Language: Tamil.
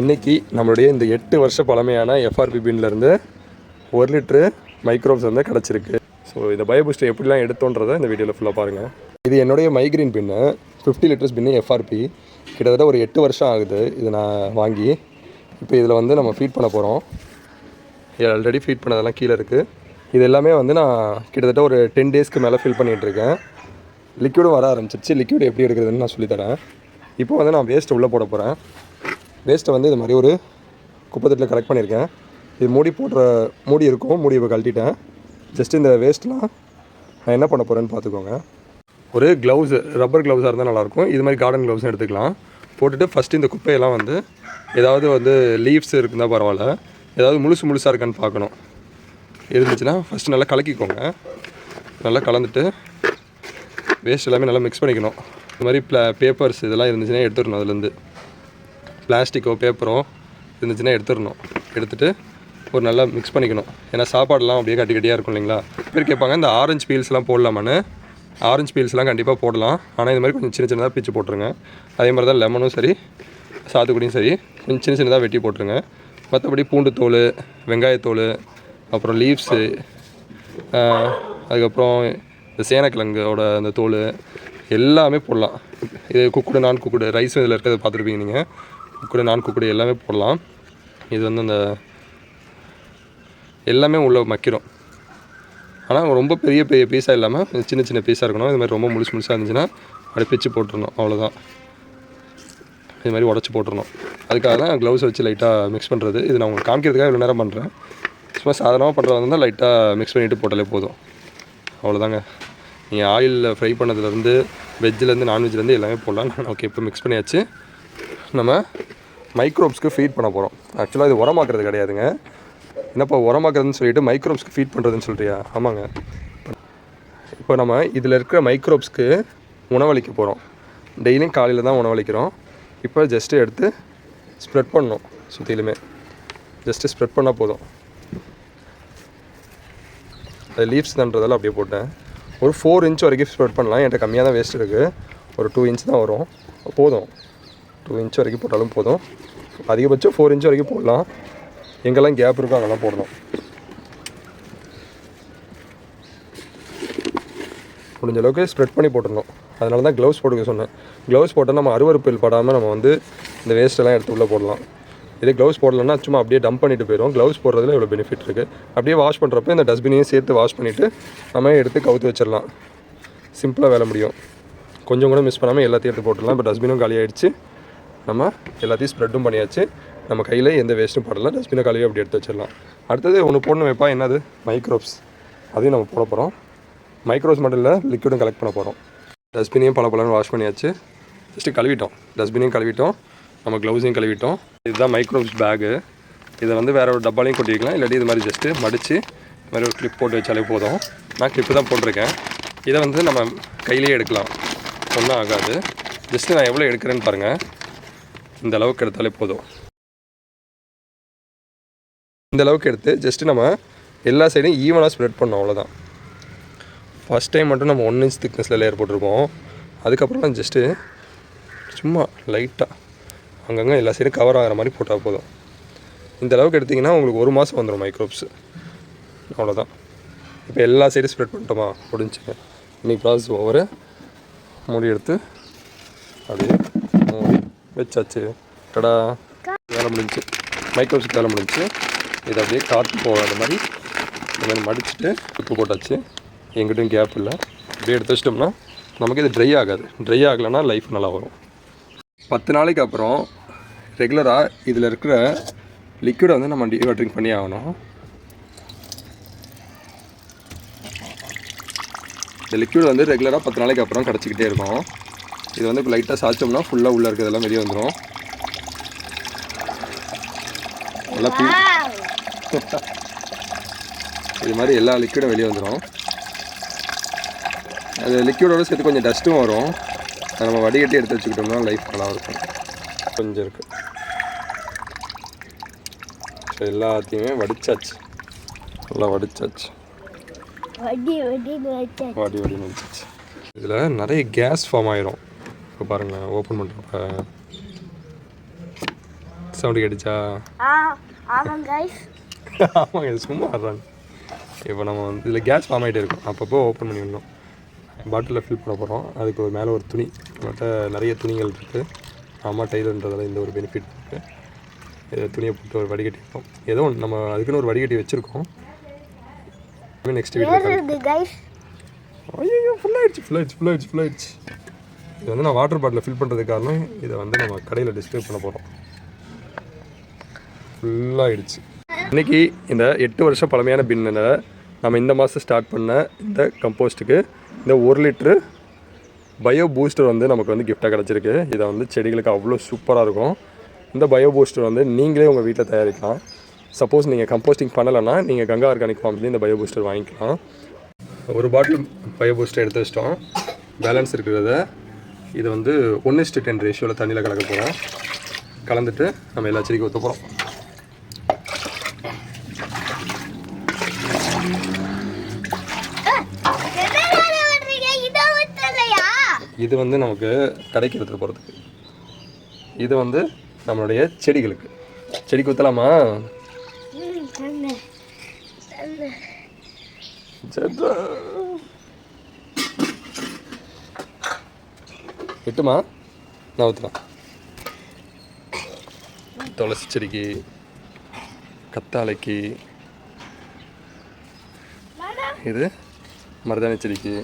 இன்றைக்கி நம்மளுடைய இந்த எட்டு வருஷ பழமையான எஃப்ஆர்பி பின்லேருந்து ஒரு லிட்ரு மைக்ரோப்ஸ் வந்து கிடச்சிருக்கு. ஸோ இந்த பயோபூஸ்டர் எப்படிலாம் எடுத்தோன்றதை இந்த வீடியோவில் ஃபுல்லாக பாருங்கள் இது என்னுடைய மைக்ரீன் பின்னு ஃபிஃப்டி லிட்டர்ஸ் பின்னு எஃப்ஆர்பி கிட்டத்தட்ட ஒரு எட்டு வருஷம் ஆகுது இது நான் வாங்கி. இப்போ இதில் வந்து நம்ம ஃபீட் பண்ண போகிறோம் ஆல்ரெடி ஃபீட் பண்ணதெல்லாம் கீழே இருக்குது இது எல்லாமே வந்து நான் கிட்டத்தட்ட ஒரு டென் டேஸ்க்கு மேலே ஃபில் பண்ணிகிட்டு இருக்கேன். வர ஆரம்பிச்சிருச்சு. லிக்யூடு எப்படி எடுக்கிறதுன்னு நான் சொல்லித்தரேன். இப்போ வந்து நான் வேஸ்ட் உள்ளே போட போகிறேன் வேஸ்ட்டை வந்து இது மாதிரி ஒரு குப்பத்தட்டில் கலெக்ட் பண்ணியிருக்கேன். இது மூடி போடுற மூடி இருக்கும். மூடி இப்போ கழட்டிட்டேன். ஜஸ்ட் இந்த வேஸ்ட்லாம் நான் என்ன பண்ண போகிறேன்னு பார்த்துக்கோங்க. ஒரு க்ளவுஸு ரப்பர் க்ளவுஸாக இருந்தால் நல்லாயிருக்கும். இது மாதிரி கார்டன் க்ளவுஸும் எடுத்துக்கலாம். போட்டுட்டு ஃபஸ்ட்டு இந்த குப்பையெல்லாம் வந்து ஏதாவது வந்து லீவ்ஸ் இருக்குதா பரவாயில்ல. ஏதாவது முழுசு முழுசாக இருக்கான்னு பார்க்கணும். இருந்துச்சுன்னா ஃபஸ்ட்டு நல்லா கலக்கிக்கோங்க. நல்லா கலந்துட்டு வேஸ்ட் எல்லாமே நல்லா மிக்ஸ் பண்ணிக்கணும். இந்த மாதிரி ப்ளா பேப்பர்ஸ் இதெல்லாம் இருந்துச்சுன்னா எடுத்துடணும் அதுலேருந்து. பிளாஸ்டிக்கோ பேப்பரோ இருந்துச்சுன்னா எடுத்துடணும். எடுத்துட்டு ஒரு நல்லா மிக்ஸ் பண்ணிக்கணும். ஏன்னா சாப்பாடெல்லாம் அப்படியே கட்டி கட்டியாக இருக்கும் இல்லைங்களா? பேர் கேட்பாங்க இந்த ஆரஞ்சு பீல்ஸ்லாம் போடலாமான்னு. ஆரஞ்சு பீல்ஸ்லாம் கண்டிப்பாக போடலாம். ஆனால் இது மாதிரி கொஞ்சம் சின்ன சின்னதாக பிச்சு போட்டுருங்க. அதே மாதிரி தான் லெமனும் சரி சாத்துக்குடியும் சரி கொஞ்சம் சின்ன சின்னதாக வெட்டி போட்டுருங்க. மற்றபடி பூண்டு தோல் வெங்காயத்தோல் அப்புறம் லீவ்ஸு அதுக்கப்புறம் இந்த சேனக்கிழங்கோட அந்த தோல் எல்லாமே போடலாம். இது குக்குடு நான் குக்குடு ரைஸும் இதில் இருக்கிறத பார்த்துருப்பீங்க நீங்கள் கூட நான் கூட எல்லாமே போடலாம். இது வந்து அந்த எல்லாமே உள்ளே மக்கிரும். ஆனால் ரொம்ப பெரிய பெரிய பீஸாக இல்லாமல் சின்ன சின்ன பீஸாக இருக்கணும். இது மாதிரி ரொம்ப முழுசு முழுசாக இருந்துச்சுன்னா அப்படி பிச்சு போட்டுருணும் அவ்வளோதான் இது மாதிரி உடச்சி போட்டுருணும் அதுக்காக தான் க்ளவுஸ் வச்சு லைட்டாக மிக்ஸ் பண்ணுறது இது நான் உங்களுக்கு காமிக்கிறதுக்காக இவ்வளோ நேரம் பண்ணுறேன் சும்மா சாதாரணமாக பண்ணுறது இருந்தால் லைட்டாக மிக்ஸ் பண்ணிவிட்டு போட்டாலே போதும். அவ்வளோதாங்க நீங்கள் ஆயிலில் ஃப்ரை பண்ணதுலேருந்து வெஜ்ஜிலேருந்து நான்வெஜ்லேருந்து எல்லாமே போடலாம். நான் ஓகே இப்போ மிக்ஸ் பண்ணியாச்சு. நம்ம மைக்ரோப்ஸ்க்கு ஃபீட் பண்ண போகிறோம் ஆக்சுவலாக இது உரமாக்குறது கிடையாதுங்க. என்னப்பா உரமாக்குறதுன்னு சொல்லிட்டு மைக்ரோப்ஸ்க்கு ஃபீட் பண்ணுறதுன்னு சொல்கிறியா ஆமாங்க. இப்போ நம்ம இதில் இருக்கிற மைக்ரோப்ஸ்க்கு உணவளிக்க போகிறோம் டெய்லியும் காலையில் தான் உணவளிக்கிறோம். இப்போ ஜஸ்ட்டு எடுத்து ஸ்ப்ரெட் பண்ணணும் சுற்றிலுமே ஜஸ்ட்டு ஸ்ப்ரெட் பண்ணால் போதும். அது லீவ்ஸ் தான்றதால அப்படியே போட்டேன். ஒரு ஃபோர் இன்ச் வரைக்கும் ஸ்ப்ரெட் பண்ணலாம். என்கிட்ட கம்மியாக தான் வேஸ்ட் இருக்குது ஒரு டூ இன்ச் தான் வரும். போதும். டூ இன்ச் வரைக்கும் போட்டாலும் போதும். அதிகபட்சம் ஃபோர் இன்ச் வரைக்கும் போடலாம். எங்கெல்லாம் கேப் இருக்கோ அங்கெல்லாம் போடணும். முடிஞ்ச அளவுக்கு ஸ்ப்ரெட் பண்ணி போட்டுடணும். அதனால தான் க்ளவுஸ் போட்டுக்க சொன்னேன். க்ளவுஸ் போட்டால் நம்ம அருவறுப்பில் படாமல் நம்ம வந்து இந்த வேஸ்ட்டெல்லாம் எடுத்து உள்ளே போடலாம். இதே க்ளவுஸ் போடலன்னா சும்மா அப்படியே டம்ப் பண்ணிட்டு போயிடும் க்ளவுஸ் போடுறதுல இவ்வளோ பெனிஃபிட் இருக்குது அப்படியே வாஷ் பண்ணுறப்ப இந்த டஸ்ட்பினையும் சேர்த்து வாஷ் பண்ணிவிட்டு நம்ம எடுத்து கவுத்து வச்சிடலாம். சிம்பிளாக வேலை முடியும். கொஞ்சம் கூட மிஸ் பண்ணாமல் எல்லாத்தையும் எடுத்து போட்டுடலாம். இப்போ டஸ்ட்பினும் காலியாகிடுச்சு நம்ம எல்லாத்தையும் ஸ்ப்ரெட்டும் பண்ணியாச்சு. நம்ம கையில் எந்த வேஸ்ட்டும் படல. டஸ்ட்பினை கழுவி அப்படி எடுத்து வச்சிடலாம். அடுத்தது ஒன்று போடணும் வைப்பா? என்னது? மைக்ரோப்ஸ் அதையும் நம்ம போட போகிறோம் மைக்ரோஸ் மட்டும் இல்லை லிக்விடும் கலெக்ட் பண்ண போகிறோம் டஸ்ட்பினையும் பல பலன்னு வாஷ் பண்ணியாச்சு. ஜஸ்ட்டு கழுவிட்டோம். டஸ்ட்பினையும் கழுவிட்டோம். நம்ம க்ளவுஸையும் கழுவிட்டோம். இதுதான் மைக்ரோப்ஸ் பேகு இதை வந்து வேறு ஒரு டப்பாலையும் கொட்டி வைக்கலாம் இல்லாட்டி இது மாதிரி ஜஸ்ட்டு மடித்து இது மாதிரி ஒரு கிளிப் போட்டு வச்சாலே போதும். நான் கிளிப்பு தான் போட்டிருக்கேன். இதை வந்து நம்ம கையிலேயே எடுக்கலாம். ஒன்றும் ஆகாது. ஜஸ்ட்டு நான் எவ்வளோ எடுக்கிறேன்னு பாருங்கள் இந்த அளவுக்கு எடுத்தாலே போதும். இந்த அளவுக்கு எடுத்து ஜஸ்ட்டு நம்ம எல்லா சைடும் ஈவனாக ஸ்ப்ரெட் பண்ணோம் அவ்வளோதான் ஃபஸ்ட் டைம் மட்டும் நம்ம ஒன் இன்ச் திக்னஸில் லேயர் போட்டிருப்போம் அதுக்கப்புறம் ஜஸ்ட்டு சும்மா லைட்டாக அங்கங்கே எல்லா சைடும் கவர் ஆகிற மாதிரி போட்டால் போதும். இந்த அளவுக்கு எடுத்திங்கன்னா உங்களுக்கு ஒரு மாதம் வந்துடும் மைக்ரோப்ஸ் அவ்வளோதான் இப்போ எல்லா சைடும் ஸ்ப்ரெட் பண்ணிட்டோமா? முடிஞ்சுங்க இன்றைக்கி ப்ராசஸ் ஓவர் மூடி எடுத்து அப்படியே மூடி வச்சாச்சு. டடா. வேலை முடிஞ்சு. மைக்ரோப்ஸ் வேலை முடிஞ்சு. இதை அப்படியே காற்று போகாத மாதிரி. இந்த மாதிரி மடிச்சுட்டு உப்பு போட்டாச்சு. எங்கிட்டும் கேப் இல்லை. அப்படியே எடுத்து வச்சிட்டோம்னா நமக்கு இது ட்ரை ஆகாது. ட்ரை ஆகலைன்னா லைஃப் நல்லா வரும். பத்து நாளைக்கு அப்புறம் ரெகுலராக இதில் இருக்கிற லிக்விடை வந்து நம்ம டீவாட்டரிங் பண்ணி ஆகணும். இந்த லிக்விட் வந்து ரெகுலராக பத்து நாளைக்கு அப்புறம் கிடச்சிக்கிட்டே இருக்கும். இது வந்து இப்போ லைட்டாக சாய்ச்சோம்னா ஃபுல்லாக உள்ளே இருக்கிறதெல்லாம் வெளியே வந்துடும் நல்லா பீ இது மாதிரி எல்லா லிக்விடும் வெளியே வந்துடும் அது லிக்விடோட சேர்த்து கொஞ்சம் டஸ்ட்டும் வரும். அதை நம்ம வடிகட்டி எடுத்து வச்சுக்கிட்டோம்னா லைஃப் நல்லா இருக்கும். கொஞ்சம் இருக்குது ஸோ எல்லாத்தையுமே வடிச்சாச்சு. நல்லா வடிச்சாச்சு. வடி வடி வச்சா வாடி வாடின்னு வச்சாச்சு. இதில் நிறைய கேஸ் ஃபார்ம் ஆயிரும். இப்போ பாருங்கள் ஓப்பன் பண்ணுறப்ப சவுண்டு கேட்டுச்சா? ஆமாங்க சும்மா ஆடுறாங்க இப்போ நம்ம வந்து இதில் கேஸ் ஃபார்ம் ஆகிட்டே இருக்கும். அப்பப்போ ஓப்பன் பண்ணி விடணும். பாட்டிலில் ஃபில் பண்ண போகிறோம் அதுக்கு ஒரு மேலே ஒரு துணி. நம்மகிட்ட நிறைய துணிகள் இருக்குது அம்மா டெய்லர்ன்றதால இந்த ஒரு பெனிஃபிட் இருக்குது இதை துணியை போட்டு ஒரு வடிகட்டி வைப்போம். ஏதோ ஒன்று நம்ம அதுக்குன்னு ஒரு வடிகட்டி வச்சுருக்கோம். நெக்ஸ்ட் வீடியோ ஐயோ ஃபுல் ஆயிடுச்சு ஃபுல் ஆயிடுச்சு. இது வந்து நான் வாட்டர் பாட்டிலில் ஃபில் பண்ணுறதுக்கு காரணம் இதை வந்து நம்ம கடையில் டிஸ்ப்ளே பண்ண போகிறோம் ஃபுல்லாகிடுச்சு இன்னைக்கு இந்த எட்டு வருஷம் பழமையான பின்னில் நம்ம இந்த மாதம் ஸ்டார்ட் பண்ண இந்த கம்போஸ்ட்டுக்கு இந்த ஒரு லிட்ரு பயோ பூஸ்டர் வந்து நமக்கு வந்து கிஃப்டாக கிடச்சிருக்கு. இதை வந்து செடிகளுக்கு அவ்வளோ சூப்பராக இருக்கும். இந்த பயோ பூஸ்டர் வந்து நீங்களே உங்கள் வீட்டில் தயாரிக்கலாம். சப்போஸ் நீங்கள் கம்போஸ்டிங் பண்ணலைன்னா நீங்கள் கங்கா ஆர்கானிக் ஃபார்ம்லேருந்து இந்த பயோ பூஸ்டர் வாங்கிக்கலாம். ஒரு பாட்டில் பயோ பூஸ்டர் எடுத்து வச்சிட்டோம். பேலன்ஸ் இருக்கிறத இதை வந்து ஒன்று இஸ்டு டென் ரேஷியோவில் தண்ணியில் கலக்க போகிறோம் கலந்துட்டு நம்ம எல்லா செடிக்கும் ஊற்ற போகிறோம் இது வந்து நமக்கு கடைக்கு எடுத்துகிட்டு போகிறதுக்கு இது வந்து நம்மளுடைய செடிகளுக்கு. செடிக்கு ஊற்றலாமா சரி எட்டுமா? நான் ஊற்றுறேன் துளசி செடிக்கு கத்தாழைக்கு இது மருதாணி செடிக்கு